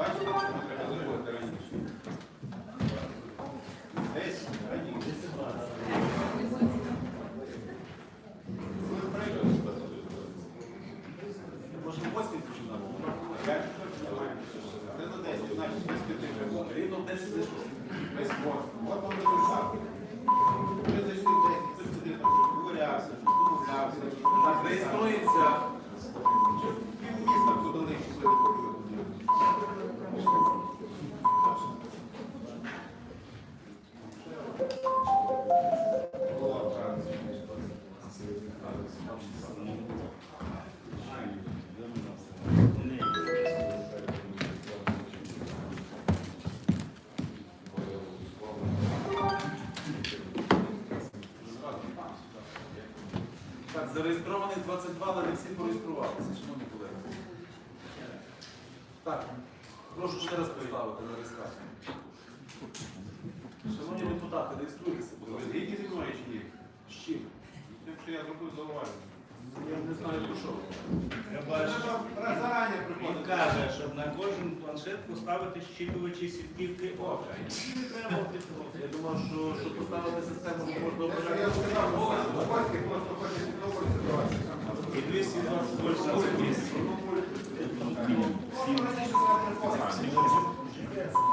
Бачите, що треба заходити раніше. Десь раніше. Ви прийдете. Може, восьмі починати? Я точно знаю. Це за 10, значить, без п'яти вже буде. Рівно 10 зайшло. Без восьми. От вам результат. Вже зайшли 10, хтось туди там щось вигулявся, щось домовлявся. Реєструється. Зареєстрованих 22, але не всі пореєструвалися, шановні колеги. Так, прошу ще раз поставити на реєстрацію. Шановні депутати, реєструйтеся, будь Ви ласка. згідні зі мною чи ні? З чим? Тим, що я зробив зауваження. Я не знаю про що. Я бачу. Зарані Він каже, щоб на кожен планшет поставити щитувачі сітківки ока. І не треба підтримувати. Я думав, що, що поставити систему, що можна що я обирати. сказав, гості просто хочуть відновити ситуацію. І 220 вольт за місяць.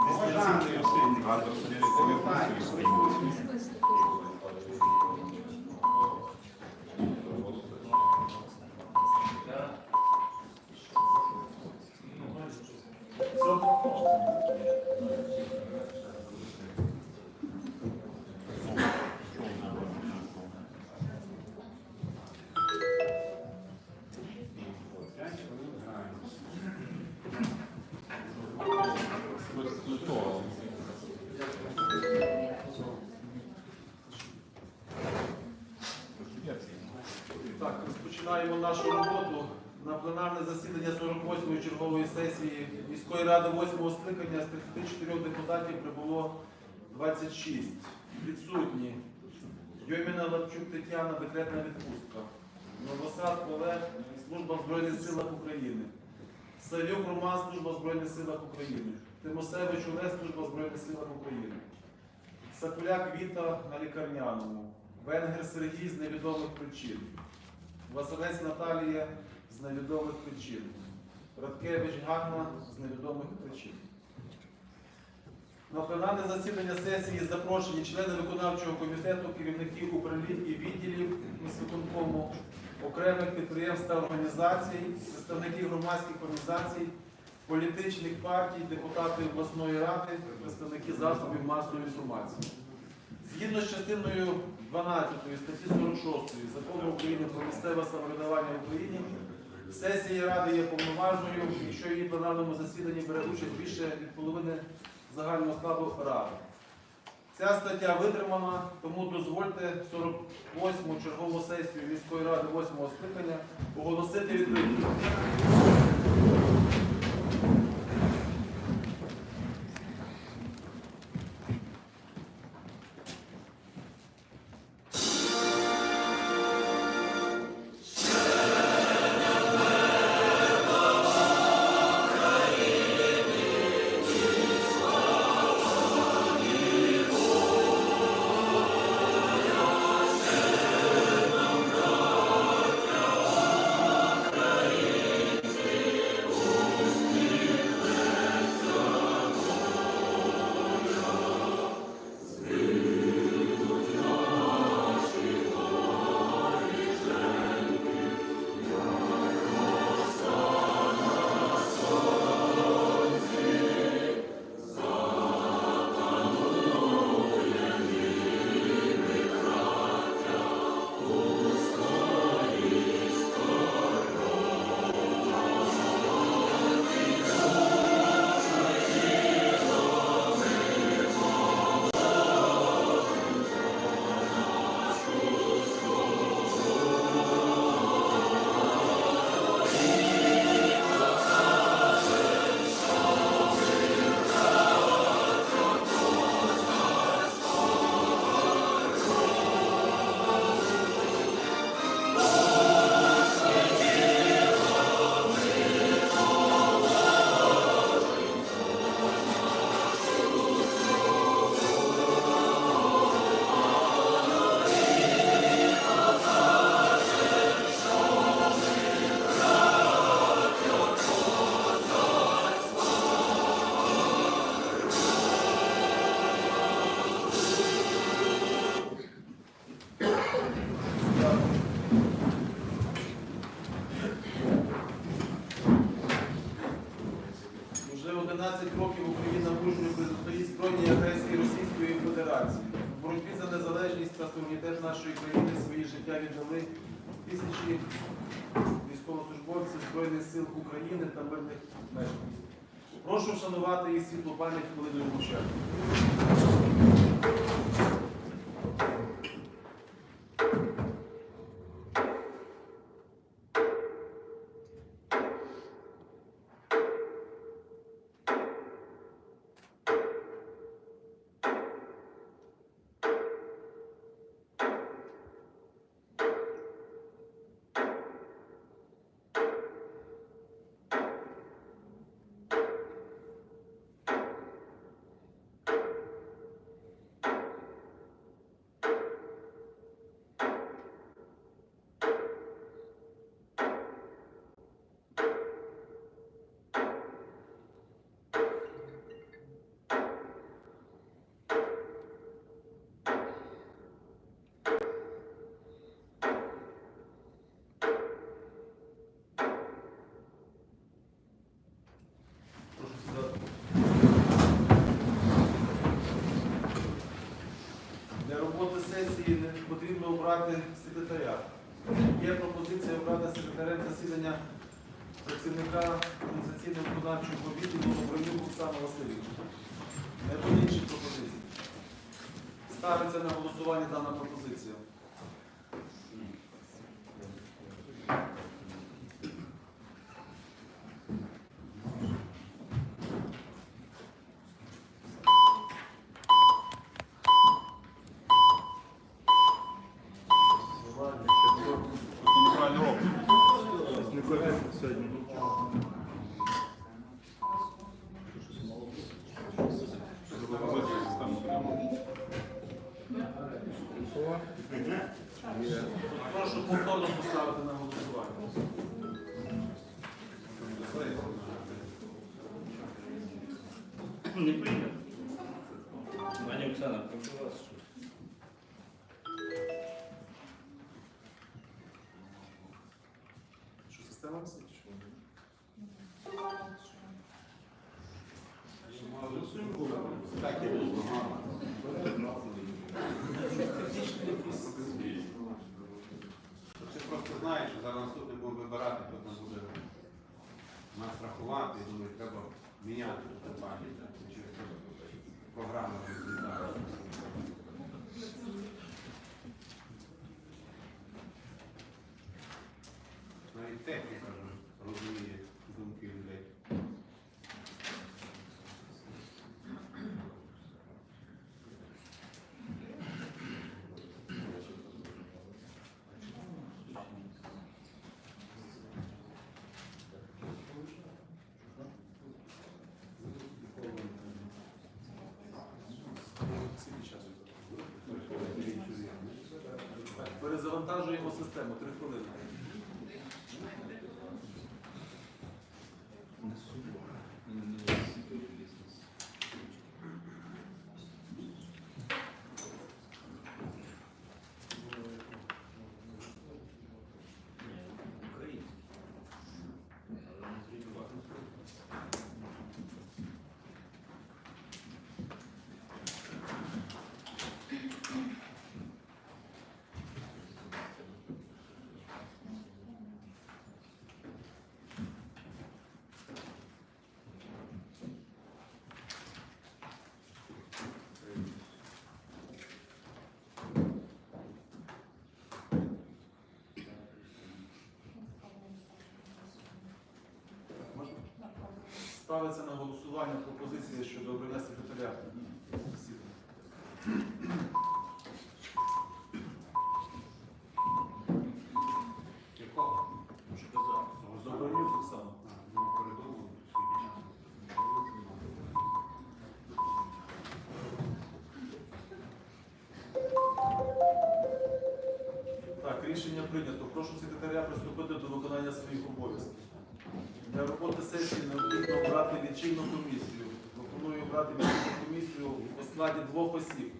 Дистанційний освітник. Так, розпочинаємо нашу роботу на пленарне засідання 48-ї чергової сесії міської ради 8-го скликання з 34 депутатів прибуло 26. Відсутні. Йоміна Лапчук Тетяна, декретна відпустка. Новосад Олег, служба Збройних силах України. Савюк Роман, служба Збройних силах України. Тимосевич Олег, служба Збройних силах України. Сакуляк Віта на лікарняному. Венгер Сергій з невідомих причин. Василець Наталія з невідомих причин. Радкевич Ганна з невідомих причин. На пленарне засідання сесії запрошені члени виконавчого комітету, керівників управлінь і відділів міськвиконкому, окремих підприємств та організацій, представники громадських організацій, політичних партій, депутати обласної ради, представники засобів масової інформації. Згідно з частиною 12 статті 46 Закону України про місцеве самоврядування в Україні, сесія Ради є повноважною, якщо її пленарному засіданні бере участь більше від половини загального складу Ради. Ця стаття витримана, тому дозвольте 48-му чергову сесію міської ради 8-го скликання оголосити відкритою. 13 років Україна мужньо протистоїть збройній агресії Російської Федерації. В боротьбі за незалежність та суверенітет нашої країни свої життя віддали тисячі військовослужбовців Збройних сил України та мирних мешканців. Прошу вшанувати їх світлу пам'ять хвилиною мовчання. Прошу сідати. Для роботи сесії не потрібно обрати секретаря. Є пропозиція обрати секретарем засідання працівника організаційного виконавчого відділу Добронюк Оксана Васильовича. Не буде інших пропозицій. Ставиться на голосування дана пропозиція. Прошу повторно поставити на голосування. Не прийнято. Пані Оксана, прошу вас. Що система висить? що? Так, я Знаєш, що зараз наступний будемо вибирати, хто там буде нас рахувати, і думаю, треба міняти компанію через програму Перезавантажуємо систему. Три хвилини. Можна? Ставиться на голосування пропозиція щодо обрання секретаря. Якого? Оксана. А, ну. Так, рішення прийнято. Прошу секретаря приступити до виконання своїх обов'язків для роботи сесії необхідно обрати відчинну комісію. Пропоную обрати відчинну комісію у складі двох осіб.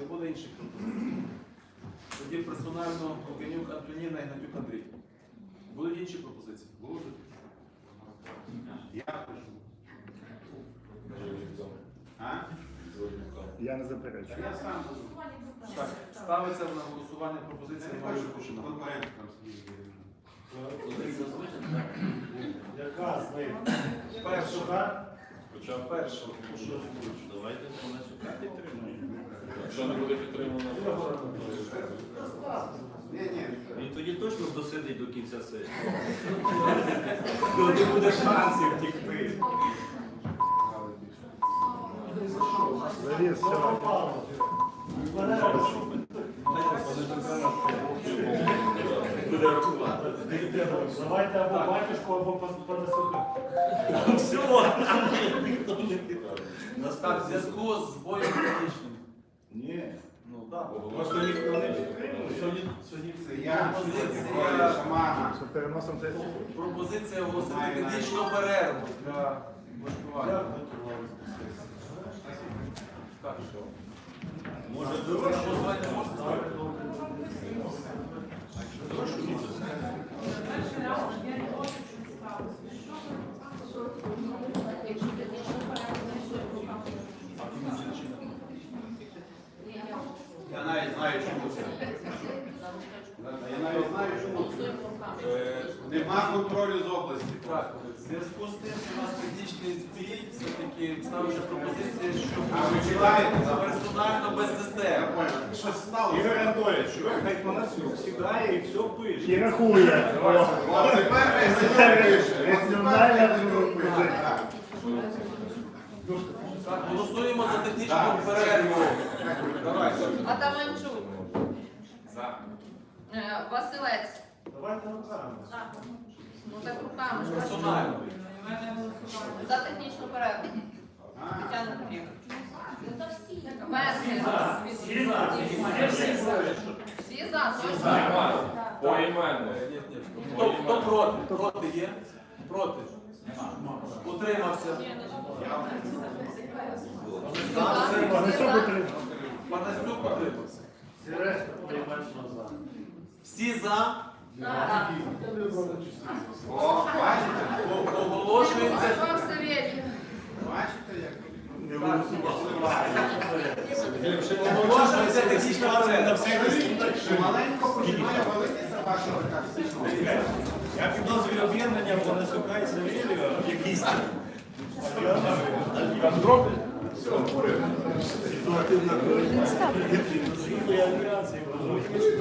Не буде інших пропозицій. Тоді персонально Огенюк Антоніна і Гнатюк Андрій. Будуть інші пропозиції? Будуть. Я пишу. А? Я не заперечую. Я сам. Так, ставиться на голосування пропозиція Івана Шукушина там сиділи. Яка з них? Перша. Хоча б Перша. Давайте Панасюка підтримуємо. Якщо не буде підтримано, Ні, ні. Він тоді точно досидить до кінця сесії. Не буде шансів втікти. Буде рахувати. Давайте або батюшку, або Панасюка. Все, ніхто не підтримує. Так, в зв'язку з боєм технічним. Ні. Ну, так. Просто ніхто не підтримує. Сьогодні, Це я, пропозиція, шамана. Пропозиція оголосити технічну перерву для влаштування. Так, що? Може, Голосування можна ставити? Я навіть знаю, чому це. Я навіть знаю, чому. Е, Нема контролю з області. Так, в зв'язку з тим, що у нас технічний збій, все-таки ставиться пропозиція, що А ви читаєте? персонально без понял. Щось сталося. Ігор Анатолійович, хай Панасюк сідає і все пише. І рахує. О, тепер пише. Раціональна Тепер думка. Так, Так, голосуємо за технічну перерву. Давайте. Атаманчук, За. е, Василець. Давайте руками. Ну так руками. ж. Персонально. За технічну перерву. Тетяна Петрівна. Месник. Всі за. точно? поіменно. Ні, ні. Хто, хто проти? Проти є? Проти? Утримався. Всі За. за. Всі за. Панасюк утримався. Всі за. Так. О, бачите? О- Оголошується. Павло. Бачите, як? Не. Оголошується технічна перерва. Маленько починає валитися ваша така. Я підозрюю об'єднання Панасюка і Савєлєва в якійсь